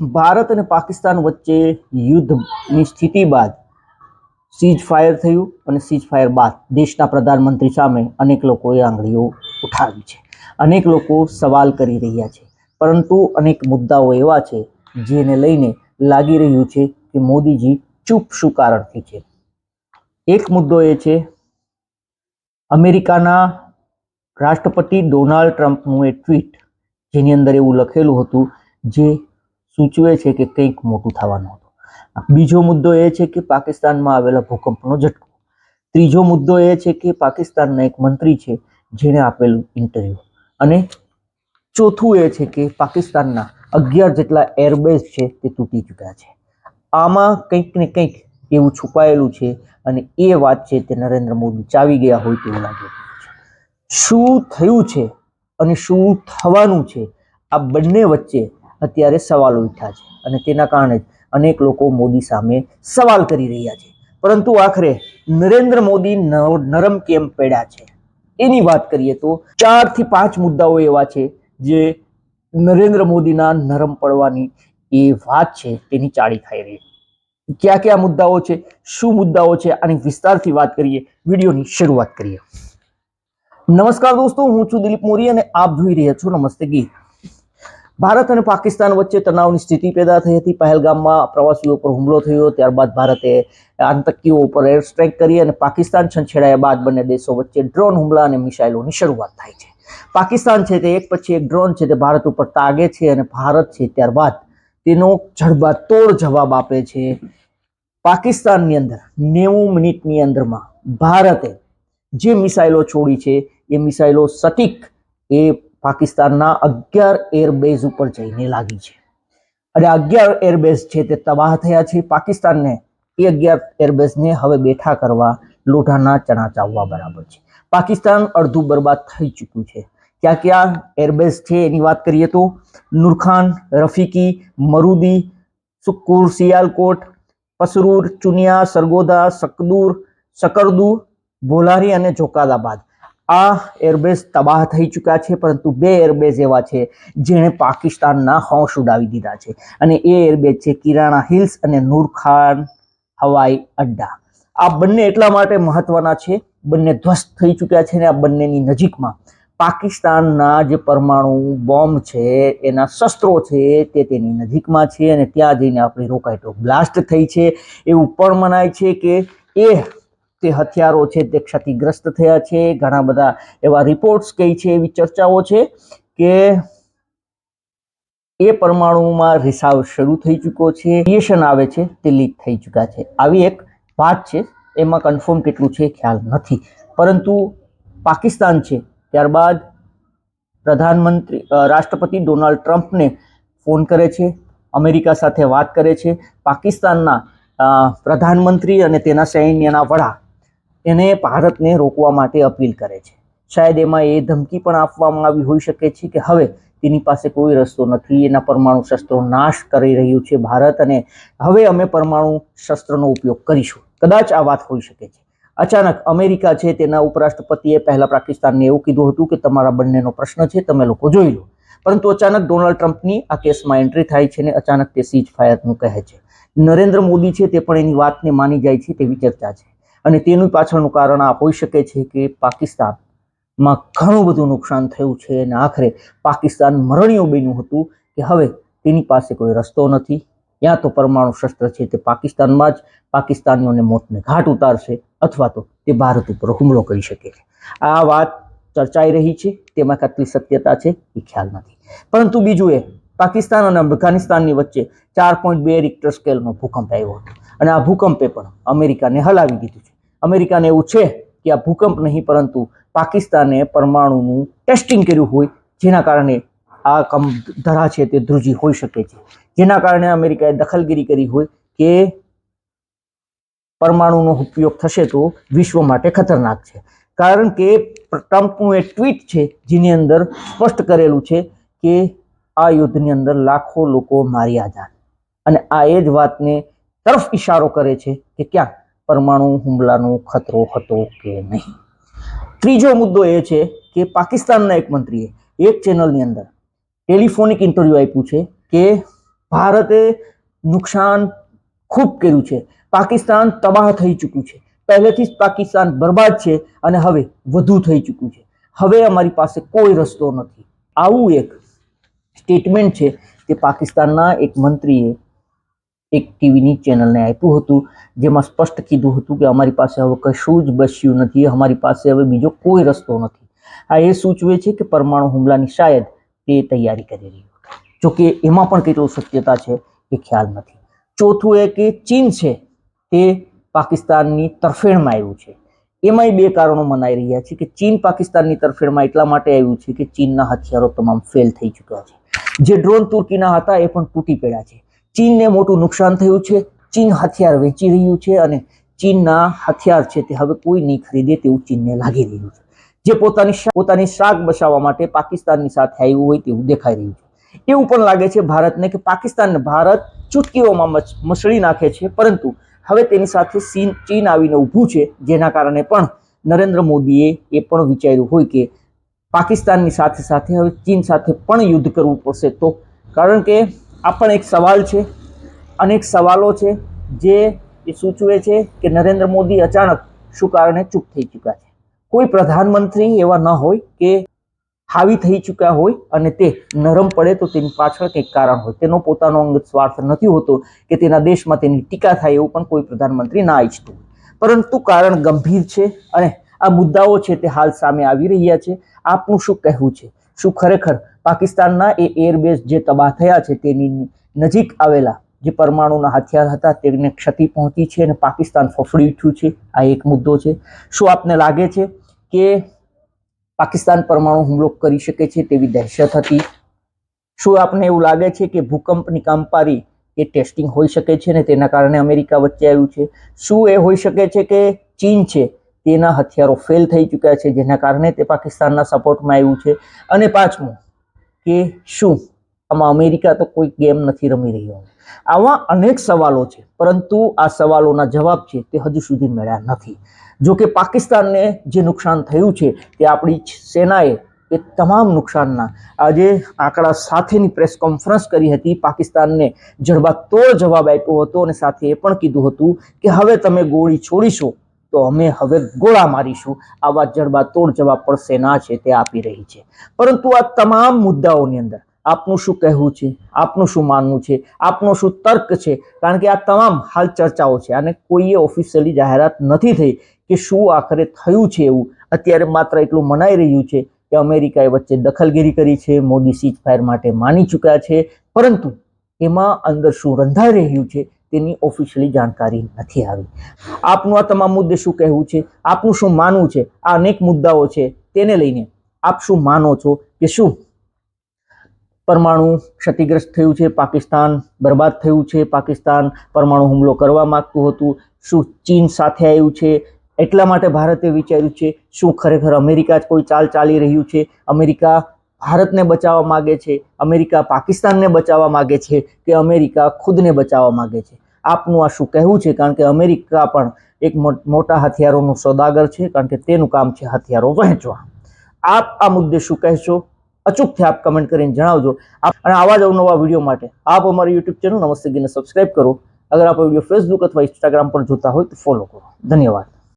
ભારત અને પાકિસ્તાન વચ્ચે યુદ્ધની સ્થિતિ બાદ સીઝ ફાયર થયું અને સીઝ ફાયર બાદ દેશના પ્રધાનમંત્રી સામે અનેક લોકોએ આંગળીઓ ઉઠાવી છે. અનેક લોકો સવાલ કરી રહ્યા છે. પરંતુ અનેક મુદ્દાઓ એવા છે જેને લઈને લાગી રહ્યું છે કે મોદીજી ચૂપ શું કારણથી છે. એક મુદ્દો એ છે, અમેરિકાના રાષ્ટ્રપતિ ડોનાલ્ડ ટ્રમ્પનું એ ટ્વીટ જેની અંદર એવું લખેલું હતું જે સૂચવે છે કે કંઈક મોટું થવાનું હતું. બીજો મુદ્દો એ છે કે પાકિસ્તાનમાં આવેલા ભૂકંપનો ઝટકો. ત્રીજો મુદ્દો એ છે કે પાકિસ્તાનના એક મંત્રી છે જેણે આપેલું ઇન્ટરવ્યૂ. અને ચોથું એ છે કે પાકિસ્તાનના અગિયાર જેટલા એરબેઝ છે તે તૂટી ચૂક્યા છે. આમાં કંઈક ને કંઈક એવું છુપાયેલું છે અને એ વાત છે તે નરેન્દ્ર મોદી ચાવી ગયા હોય તેવું લાગે છે. શું થયું છે અને શું થવાનું છે? આ બંને વચ્ચે અત્યારે સવાલો ઉઠ્યા છે અને તેના કારણે જ અનેક લોકો મોદી સામે સવાલ કરી રહ્યા છે. પરંતુ આખરે નરેન્દ્ર મોદી નરમ કેમ પડ્યા છે? એની વાત કરીએ તો ચારથી પાંચ મુદ્દાઓ એવા છે જે નરેન્દ્ર મોદીના નરમ પડવાની એ વાત છે તેની ચાળી ખાઈ રહી કયા કયા મુદ્દાઓ છે? શું મુદ્દાઓ છે? આની વિસ્તારથી વાત કરીએ, વિડીયોની શરૂઆત કરીએ. નમસ્કાર દોસ્તો, હું છું દિલીપ મોરી અને આપ જોઈ રહ્યા છો નમસ્તે ગીત. ભારત અને પાકિસ્તાન વચ્ચે તણાવની સ્થિતિ પેદા થઈ હતી. પહેલગામમાં પ્રવાસીઓ પર હુમલો થયો. ત્યારબાદ ભારતે આતંકીઓ ઉપર એર સ્ટ્રાઇક કરી અને પાકિસ્તાન છંછેડાયા બાદ બંને દેશો વચ્ચે ડ્રોન હુમલા અને મિસાઇલોની શરૂઆત થાય છે. પાકિસ્તાન છે તે એક પછી એક ડ્રોન છે તે ભારત ઉપર તાગે છે અને ભારત છે ત્યારબાદ તેનો જડબાતોડ જવાબ આપે છે. પાકિસ્તાનની અંદર, નેવું મિનિટની અંદરમાં ભારતે જે મિસાઇલો છોડી છે, એ મિસાઇલો સટીક એ પાકિસ્તાનના અગિયાર એરબેઝ ઉપર જઈને લાગી છે. અને અગિયાર એરબેઝ છે તે તબાહ થયા છે, પાકિસ્તાનને એ અગિયાર એરબેઝને હવે બેઠા કરવા લોઢાના ચણા ચાવવા બરાબર છે. પાકિસ્તાન અડધું બરબાદ થઈ ચૂક્યું છે. ક્યાં ક્યાં એરબેઝ છે એની વાત કરીએ તો, નુરખાન, રફીકી, મરુદી, સુક્કુર સિયાલકોટ પસરૂર, ચુનિયા, સરગોદા સકદૂર શકરદુ, ભોલારી અને જોકાદાબાદ. આ એરબેઝ તબાહ થઈ ચૂક્યા છે, પરંતુ બે એરબેઝ એવા છે જેણે પાકિસ્તાનના હોશ ઉડાવી દીધા છે. અને એ એરબેઝ છે કિરાણા હિલ્સ અને નૂરખાન હવાઈ અડ્ડા. આ બંને એટલા માટે મહત્વના છે, બંને ધ્વસ્ત થઈ ચૂક્યા છે અને આ બંનેની નજીકમાં પાકિસ્તાનના જે પરમાણુ બોમ્બ છે, એના શસ્ત્રો છે તે તેની નજીકમાં છે અને ત્યાં જઈને આપણી રોકેટો બ્લાસ્ટ થઈ છે. એવું પણ મનાય છે કે એ તે હથિયારો છે તે ક્ષતિગ્રસ્ત થયા છે. ઘણા બધા એવા રિપોર્ટ્સ કઈ છે, એવી ચર્ચાઓ છે કે એ પરમાણુમાં રિસાવ શરૂ થઈ ચૂક્યો છે રેડિયેશન આવે છે, તે લીક થઈ ચૂક્યા છે. આવી એક વાત છે, એમાં કન્ફર્મ કેટલું છે ખ્યાલ નથી. પરંતુ પાકિસ્તાન છે, ત્યારબાદ પ્રધાનમંત્રી રાષ્ટ્રપતિ ડોનાલ્ડ ટ્રમ્પને ફોન કરે છે, અમેરિકા સાથે વાત કરે છે. પાકિસ્તાનના પ્રધાનમંત્રી અને તેના સૈન્યના વડા એને ભારતને રોકવા માટે અપીલ કરે છે. શાયદ એમાં એ ધમકી પણ આપવામાં આવી હોઈ શકે છે કે હવે તેની પાસે કોઈ રસ્તો નથી, એના પરમાણુ શસ્ત્રો નાશ કરી રહ્યું છે ભારત અને હવે અમે પરમાણુ શસ્ત્રનો ઉપયોગ કરીશું. કદાચ આ વાત હોઈ શકે છે. અચાનક અમેરિકા છે તેના ઉપરાષ્ટ્રપતિએ પહેલા પાકિસ્તાનને એવું કીધું હતું કે તમારા બંનેનો પ્રશ્ન છે, તમે લોકો જોઈ લો. પરંતુ અચાનક ડોનાલ્ડ ટ્રમ્પની આ કેસમાં એન્ટ્રી થાય છે ને અચાનક તે સીઝ ફાયરનું કહે છે. નરેન્દ્ર મોદી છે તે પણ એની વાતને માની જાય છે તેવી ચર્ચા છે. અને તેનું પાછળનું કારણ આ હોઈ શકે છે કે પાકિસ્તાનમાં ઘણું બધું નુકસાન થયું છે અને આખરે પાકિસ્તાન મરણીયું બન્યું હતું કે હવે તેની પાસે કોઈ રસ્તો નથી. યા તો પરમાણુ શસ્ત્ર છે તે પાકિસ્તાનમાં જ પાકિસ્તાનીઓને મોતને ઘાટ ઉતારશે અથવા તો તે ભારત ઉપર હુમલો કરી શકે છે. આ વાત ચર્ચાઈ રહી છે, તેમાં કેટલી સત્યતા છે એ ખ્યાલ નથી. પરંતુ બીજું એ, પાકિસ્તાન અને અફઘાનિસ્તાનની વચ્ચે ચાર પોઈન્ટ બે રિક્ટર સ્કેલનો ભૂકંપ આવ્યો હતો. અને આ ભૂકંપે પણ અમેરિકાને હલાવી દીધું છે. અમેરિકાને એવું છે કે આ ભૂકંપ નહીં, પરંતુ પાકિસ્તાને પરમાણુનું ટેસ્ટિંગ કર્યું હોય, જેના કારણે આ કમ ધરા છે તે ધ્રુજી હોઈ શકે છે. જેના કારણે અમેરિકાએ દખલગીરી કરી હોય કે પરમાણુનો ઉપયોગ થશે તો વિશ્વ માટે ખતરનાક છે. કારણ કે ટ્રમ્પનું એ ટ્વીટ છે, જેની અંદર સ્પષ્ટ કરેલું છે કે આ યુદ્ધની અંદર લાખો લોકો માર્યા જાય. અને આ એ જ વાતને તરફ ઇશારો કરે છે કે ક્યાં? પરમાણુ હુમલાનો ખતરો હતો કે નહીં? ત્રીજો મુદ્દો એ છે કે પાકિસ્તાનના એક મંત્રીએ એક ચેનલની અંદર ટેલિફોનિક ઇન્ટરવ્યૂ આપ્યું છે કે ભારતે નુકસાન ખૂબ કર્યું છે. પાકિસ્તાન તબાહ થઈ ચૂક્યું છે. પહેલેથી જ પાકિસ્તાન બરબાદ છે અને હવે વધુ થઈ ચૂક્યું છે. હવે અમારી પાસે કોઈ રસ્તો નથી. આવું એક સ્ટેટમેન્ટ છે તે પાકિસ્તાનના એક મંત્રીએ એક ટીવીની ચેનલને આપ્યું હતું, જેમાં સ્પષ્ટ કીધું હતું કે અમારી પાસે હવે કશું જ બચ્યું નથી અમારી પાસે હવે બીજો કોઈ રસ્તો નથી. આ એ સૂચવે છે કે પરમાણુ હુમલાની શાયદ તે તૈયારી કરી રહી જો કે એમાં પણ કેટલું શક્યતા છે એ ખ્યાલ નથી. ચોથું એ કે ચીન છે તે પાકિસ્તાનની તરફેણમાં આવ્યું છે. એમાંય બે કારણો મનાઈ રહ્યા છે કે ચીન પાકિસ્તાનની તરફેણમાં એટલા માટે આવ્યું છે કે ચીનના હથિયારો તમામ ફેલ થઈ ચૂક્યા છે. જે ડ્રોન તુર્કીના હતા એ પણ તૂટી પડ્યા છે. ચીનને મોટું નુકસાન થયું છે. ચીન હથિયાર વેચી રહ્યું છે અને ચીનના હથિયાર છે તે હવે કોઈ નહીં ખરીદે તેવું ચીનને લાગી રહ્યું છે. જે પોતાની પોતાની શાક બચાવવા માટે પાકિસ્તાનની સાથે આવ્યું હોય તેવું દેખાઈ રહ્યું છે. એવું પણ લાગે છે ભારતને કે પાકિસ્તાનને ભારત ચૂટકીઓમાં મસળી નાખે છે. પરંતુ હવે તેની સાથે ચીન ચીન આવીને ઊભું છે. જેના કારણે પણ નરેન્દ્ર મોદીએ એ પણ વિચાર્યું હોય કે પાકિસ્તાનની સાથે સાથે હવે ચીન સાથે પણ યુદ્ધ કરવું પડશે તો. કારણ કે આ પણ એક સવાલ છે. અનેક સવાલો છે જે એ સૂચવે છે કે નરેન્દ્ર મોદી અચાનક શું કારણે ચૂપ થઈ ચૂક્યા છે. કોઈ પ્રધાનમંત્રી એવા ન હોય કે હાવી થઈ ચૂક્યા હોય અને તે નરમ પડે તો તેની પાછળ કંઈક કારણ હોય. તેનો પોતાનો અંગત સ્વાર્થ નથી હોતો કે તેના દેશમાં તેની ટીકા થાય એવું પણ કોઈ પ્રધાનમંત્રી ના ઈચ્છતું પરંતુ કારણ ગંભીર છે અને આ મુદ્દાઓ છે તે હાલ સામે આવી રહ્યા છે. આપનું શું કહેવું છે? શું ખરેખર પાકિસ્તાનના એ એરબેઝ જે તબાહ થયા છે તેની નજીક આવેલા જે પરમાણુના હથિયાર હતા તેને ક્ષતિ પહોંચી છે અને પાકિસ્તાન ફફડી ઉઠ્યું છે. આ એક મુદ્દો છે. શું આપને લાગે છે કે પાકિસ્તાન પરમાણુ હુમલો કરી શકે છે તેવી દહેશત હતી? શું આપને એવું લાગે છે કે ભૂકંપની કંપારી એ ટેસ્ટિંગ હોઈ શકે છે ને તેના કારણે અમેરિકા વચ્ચે આવ્યું છે? શું એ હોઈ શકે છે કે ચીન છે તેના હથિયારો ફેલ થઈ ચૂક્યા છે, જેના કારણે તે પાકિસ્તાનના સપોર્ટમાં આવ્યું છે. અને પાંચમું, કે શું? આમાં અમેરિકા તો કોઈ ગેમ નથી રમી રહ્યો. આવા અનેક સવાલો છે, પરંતુ આ સવાલોના જવાબ છે તે હજુ સુધી મળ્યા નથી. જો કે પાકિસ્તાનને જે નુકસાન થયું છે તે આપણી સેનાએ એ તમામ નુકસાનના આજે આંકડા સાથેની પ્રેસ કોન્ફરન્સ કરી હતી. પાકિસ્તાનને જડબાતોડ જવાબ આપ્યો હતો અને સાથે એ પણ કીધું હતું કે હવે તમે ગોળી છોડીશો તો અમે હવે ગોળા મારીશું. આવા જડબાતોડ જવાબ પણ સેના છે તે આપી રહી છે. પરંતુ આ તમામ મુદ્દાઓની અંદર આપનું શું કહેવું છે? આપનું શું માનવું છે? આપનો શું તર્ક છે? કારણ કે આ તમામ હાલ ચર્ચાઓ છે. અને કોઈએ ઓફિશિયલી જાહેરાત નથી થઈ કે શું આખરે થયું છે એવું. અત્યારે માત્ર એટલું મનાઈ રહ્યું છે કે અમેરિકાએ વચ્ચે દખલગીરી કરી છે. મોદી સીઝ ફાયર માટે માની ચૂક્યા છે. પરંતુ એમાં અંદર શું રંધાઈ રહ્યું છે તેની ઓફિશિયલી જાણકારી નથી આવી. આપનું આ તમામ મુદ્દે શું કહેવું છે, આપનું શું માનવું છે, આ અનેક મુદ્દાઓ છે, તેને લઈને આપ શું માનો છો કે શું? પરમાણુ ક્ષતિગ્રસ્ત થયું છે, પાકિસ્તાન બરબાદ થયું છે, પાકિસ્તાન પરમાણુ હુમલો કરવા માગતું હતું, શું ચીન સાથે આવ્યું છે, એટલા માટે ભારતે વિચાર્યું છે, શું ખરેખર અમેરિકા જ કોઈ ચાલ ચાલી રહ્યું છે, અમેરિકા ભારતને બચાવવા માગે છે, અમેરિકા પાકિસ્તાનને બચાવવા માગે છે કે અમેરિકા ખુદને બચાવવા માગે છે? આપનું આ શું કહેવું છે? કારણ કે અમેરિકા પણ એક મોટા હથિયારોનું સોદાગર છે, કારણ કે તેનું કામ છે હથિયારો વહેંચવા. આપ આ મુદ્દે શું કહેશો? અચૂકથી આપ કમેન્ટ કરીને જણાવજો. અને આવા જ અવનવા વીડિયો માટે આપ અમારી યુટ્યુબ ચેનલ નમસ્તે ગીને સબસ્ક્રાઇબ કરો. અગર આપ વીડિયો ફેસબુક અથવા ઇન્સ્ટાગ્રામ પર જોતા હોય તો ફોલો કરો. ધન્યવાદ.